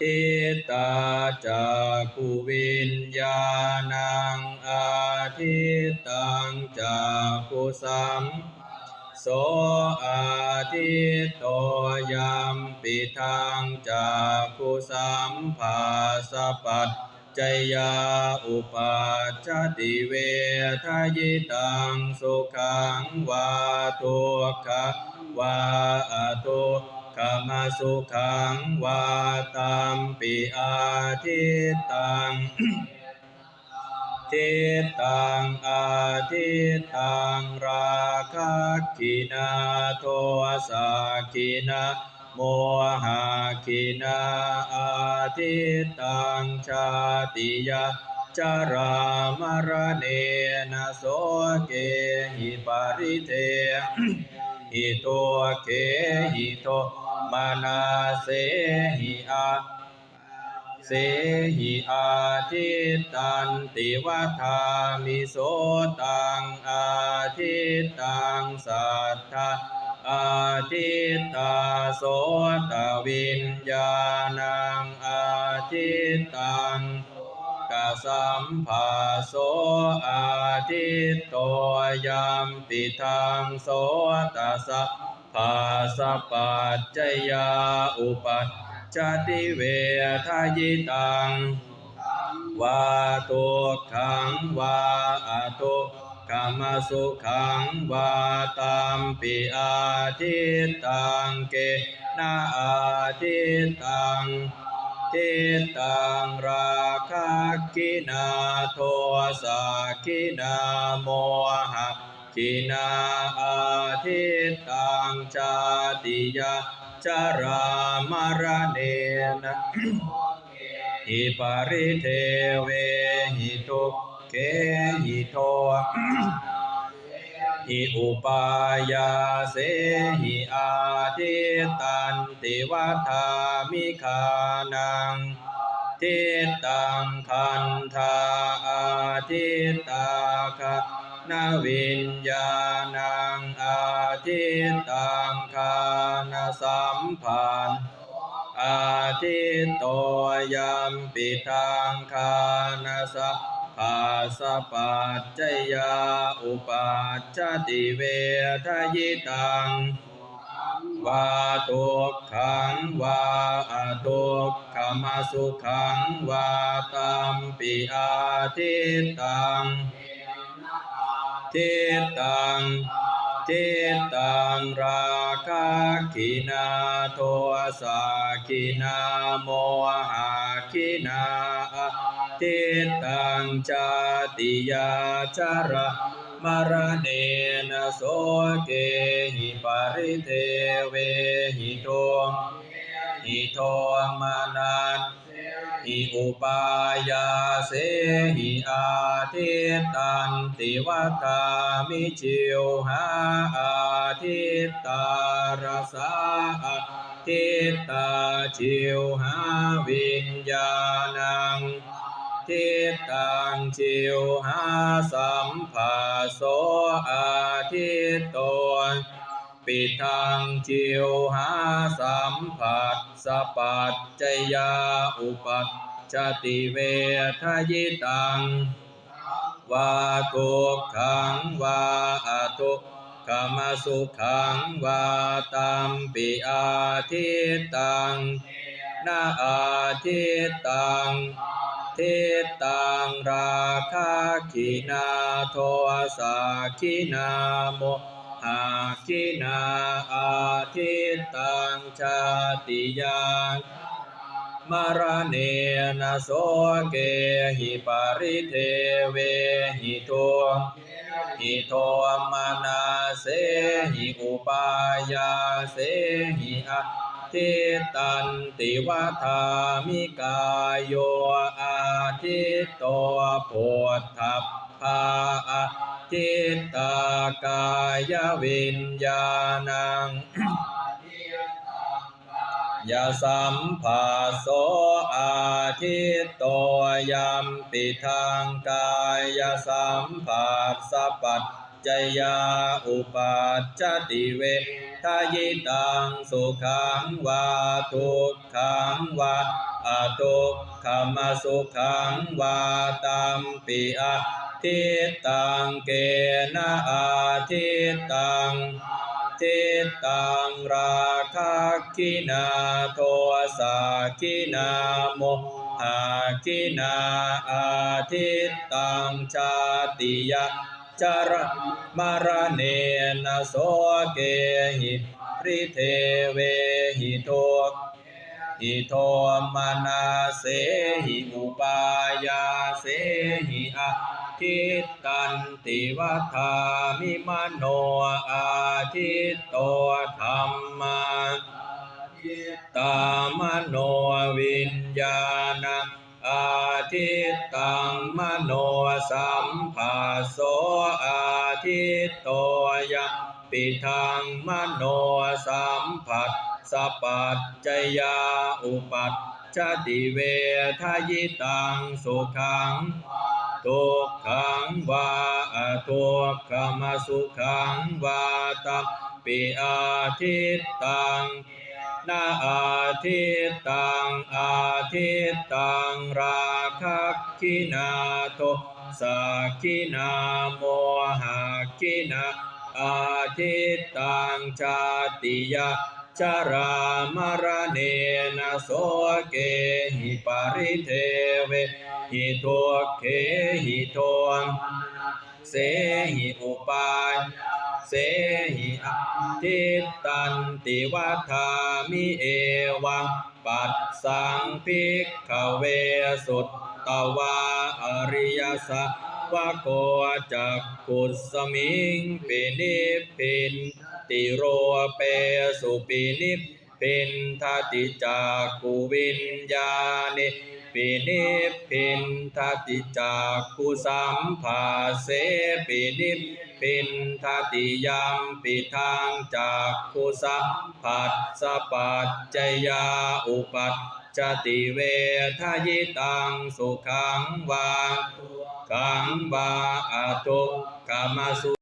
ทิตาจากขุวิญญาณังอาทิตังจากขุสัมโสอาทิตโตยัมปิทางจากขุสัมภาสปัจจยาอุปัชติเวทยิตังสุขังวาทุกขวาอทุ กขมสุขังวาตัมปิอาทิตตังทิตังอาทิตังราคะกินาโทสากินาโมหะกินาอาทิตังชาติยาจารามรเนนะโสเกหิปาริเทหิโตเกหิโต มานาเสหิอาเสหิอาทิตตันติวัฏามิโสตังอาทิตตังสัทธาอาทิตตาโสตวิญญาณังอาทิตตังกสัมภาโสอาทิตโตยัมปิทังโสตสสะภาสปัจจยาอุปัชจติเวทายิตังวาตุขังวาอตุกรรมสุขังวาตัมปิอาทิตตังเกนาอาทิตตังทิตตังราคะกินาโทสากินาโมหะ กินาอาทิตตังชาติยาจารามารเนนะหิปาริเทเวหิทุเกหิโทหิอุปายาเสหิอาทิตันติวัฏามิคานังทิตังคันธาอาทิตาคะ นาวิญญาณังอาทิตังคานสัมพันอาทิตโตยัมปิทางคานาสะภาสปัจจยาอุปัชชติเวทยิตังวาทุกขังวาอทุกขมสุขังวาตัมปิอาทิตตัง ทิตังทิตังราคะกินาโทสากินาโมหะกินาอาทิตังจาติยาจาระมรเนนโสเกหิปาริเทเวหิโตหิโทมานัน หิอุปายาเสหิอาทิตตันติวัฏามิจิวหาอาทิตตารสาอาทิตตาจิวหาวิญญาณังทิตตังจิวหาสัมภาโสอาทิตโต ปิทังจิวหาสัมผัสสปัจจยาอุปัชชติเวทยิตังวาทุกขังวาอทุกขมสุขังวาตัมปิอาทิตตังนาอาทิตตังทิตตังราคะกินาโทสากินาโม หะกินาอาทิตตังชาติยามารเนนะโสเกหิปาริเทเวหิโทหิโทมานาเสหิอุปายาเสหิอาทิตตันติวัฏามิกายโยอาทิตโตโพธัพพา อาทิตตากายวิญญาณังยาสัมภาโสอาทิตโตยัมปิทางกายสัมผัสสปัจจยาอุปัชชติเวทายิตังสุขังวาทุกขังวาออทุกขมสุขังวาตัมปิอา ทิตตังเกนะอาทิตตังทิตังราคะกินาโทสากินาโมหะกินาอาทิตตังชาติยะจารมารเนนโสเกหิริเทเวหิโทหิโทมนาเสหิอุปายาเสหิอา ทิตตันติวัฏามิมโนอาทิตโตธรรมาตามโนวิญญาณอาทิตตังมโนสัมภาโสอาทิตโตยะปิทังมโนสัมผัสสปัจจยาอุปัชชติเวทายตังสุขัง ทุกขังวาอทุกขมสุขังวาตัปปิอาทิตตังนาอาทิตตังอาทิตตังราคะกินาโทสากินาโมหะกินาอาทิตตังชาติยะจารามรเนนะโสเกหิปาริเทเว หิทุกเขหิโทมเสหิอุปายเสหิอทิตตันติวัฏามิเอวังปัสสังภิกขเวสุตตวาอริยสัพวะโกจักขุสมิงปินิพินติโรเปสุปินิพพินทติจากกุวิญญาณิ ปินิพพินทติจากกุสัมภาเสปินิพพินทติยามปิทางจากกุสัมผัสสะปัจจยาอุปัชจติเวทายตังสุขังวาขังวาอทุกขมสุ